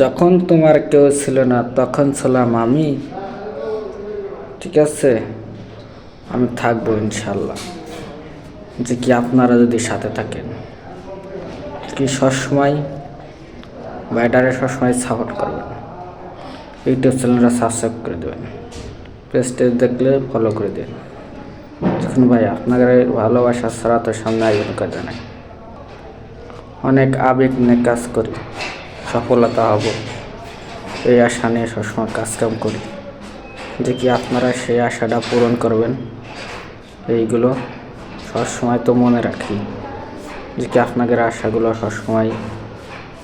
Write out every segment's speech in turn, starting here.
যখন তোমার কেউ ছিল না, তখন ছিলাম আমি। ঠিক আছে? আমি থাকব ইনশাল্লাহ যে কি আপনারা যদি সাথে থাকেন। কি সবসময় ব্যাটারে সবসময় সাপোর্ট করবেন। ইউটিউব চ্যানেলটা সাবস্ক্রাইব করে দেবেন। পেজটা দেখলে ফলো করে দিন দেখুন ভাই আপনাদের ভালোবাসা ছাড়া তো সামনে আয়োজন করে নাই অনেক আবেগ নিয়ে কাজ করি। সফলতা হব। এই আশা নিয়ে সবসময় কাজকাম করি। যে কি আপনারা সেই আশাটা পূরণ করবেন? এইগুলো সবসময় তো মনে রাখি। যে কি আপনাদের আশাগুলো সবসময়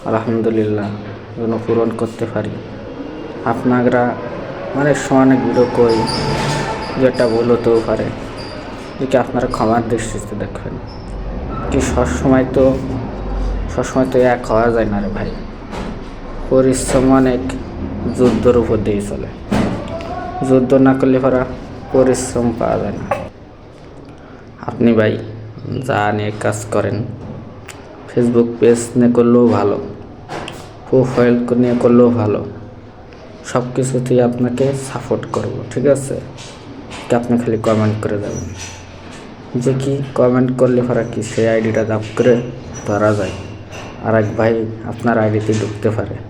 আলহামদুলিল্লাহ যেন পূরণ করতে পারি। আপনারা অনেক সময় অনেক ভিডিও কই যেটা ভুল হতেও পারে। যে কি আপনারা ক্ষমার দৃষ্টিতে দেখবেন। কি সবসময় তো সবসময় তো এক হওয়া যায় না রে ভাই। পরিশ্রম অনেক যুদ্ধর উপর দিয়ে চলে। যুদ্ধ না করলে পরা পরিশ্রম পাওয়া যায় না। আপনি ভাই যা নিয়ে কাজ করেন ফেসবুক পেজ নিয়ে করলেও ভালো প্রোফাইল নিয়ে করলেও ভালো সব কিছুতেই আপনাকে সাপোর্ট করব, ঠিক আছে? কি আপনি খালি কমেন্ট করে দেবেন। যে কি কমেন্ট করলে পরা কি সেই আইডিটা দাপ করে ধরা যায়? আর এক ভাই আপনার আইডিতে ঢুকতে পারে।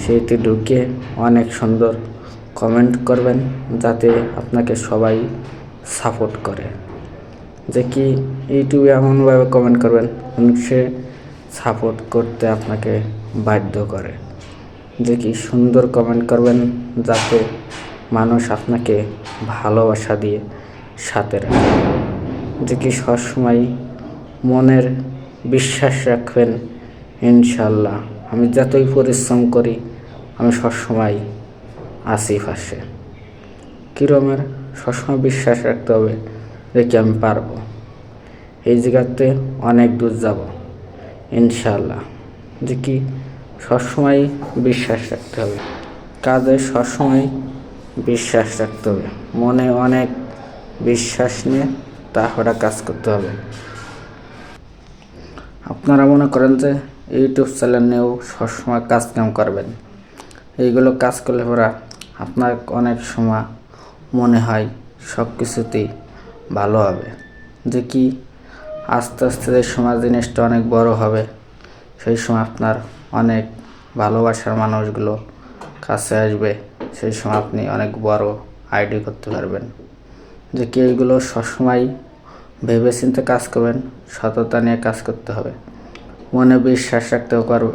সেইতে ঢুকে অনেক সুন্দর কমেন্ট করবেন যাতে আপনাকে সবাই সাপোর্ট করে। যে কি ইউটিউবে এমনভাবে কমেন্ট করবেন সে সাপোর্ট করতে আপনাকে বাধ্য করে। যে কি সুন্দর কমেন্ট করবেন যাতে মানুষ আপনাকে ভালোবাসা দিয়ে সাথে রাখে। যে কি সবসময় মনের বিশ্বাস রাখবেন, ইনশাল্লাহ। আমি যতই পরিশ্রম করি, আমি সবসময় আসি পাশে। কীরমের সবসময় বিশ্বাস রাখতে হবে যে কি আমি পারব। এই জায়গাতে অনেক দূর যাব ইনশাল্লাহ যে কি সবসময় বিশ্বাস রাখতে হবে। কাজে সবসময় বিশ্বাস রাখতে হবে। মনে অনেক বিশ্বাস নিয়ে তারপরে কাজ করতে হবে। আপনারা মনে করেন যে ইউটিউব চ্যানেল নিয়েও সবসময় কাজ কাম করবেন। এইগুলো কাজ করলে পরা আপনার অনেক সময় মনে হয় সব কিছুতেই ভালো হবে। যে কি আস্তে আস্তে যে সময় জিনিসটা অনেক বড় হবে, সেই সময় আপনার অনেক ভালোবাসার মানুষগুলো কাছে আসবে, সেই সময় আপনি অনেক বড় আইডি করতে পারবেন। যে কি এইগুলো সবসময় ভেবে চিন্তে কাজ করবেন, সততা নিয়ে কাজ করতে হবে। মনে বিশ্বাস রাখতে পারব,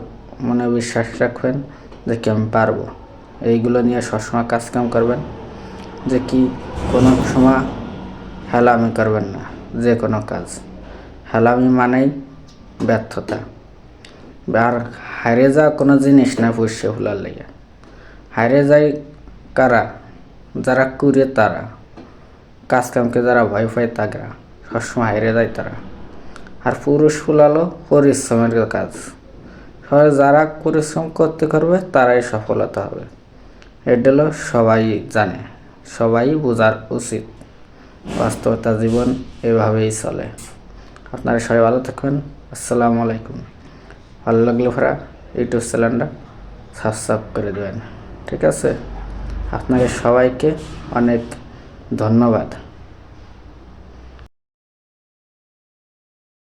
মনে বিশ্বাস রাখবেন যে কি আমি পারব। এইগুলো নিয়ে সবসময় কাজকাম করবেন, যে কি কোনো সময় হেলামি করবেন না, যে কোনো কাজ। হেলামি মানেই ব্যর্থতা। আর হারে যাওয়া কোনো জিনিস না পুষে ভুলার লেগে। হারে যায় কারা, যারা কুড়ে তারা কাজ কামকে যারা ভয় পায় তারা সবসময় হারে যায় তারা। আর পুরুষ ফুলালো পরিশ্রমের কাজ। সবাই যারা পরিশ্রম করতে করবে তারাই সফলতা হবে। এটা হলো সবাই জানে, সবাই বোঝার উচিত। বাস্তবতা জীবন এভাবেই চলে। আপনারা সবাই ভালো থাকবেন আসসালামু আলাইকুম। ভালো লাগলে ফেরা ইউটিউব চ্যানেলটা সাবস্ক্রাইব করে দেবেন। ঠিক আছে? আপনাকে সবাইকে অনেক ধন্যবাদ।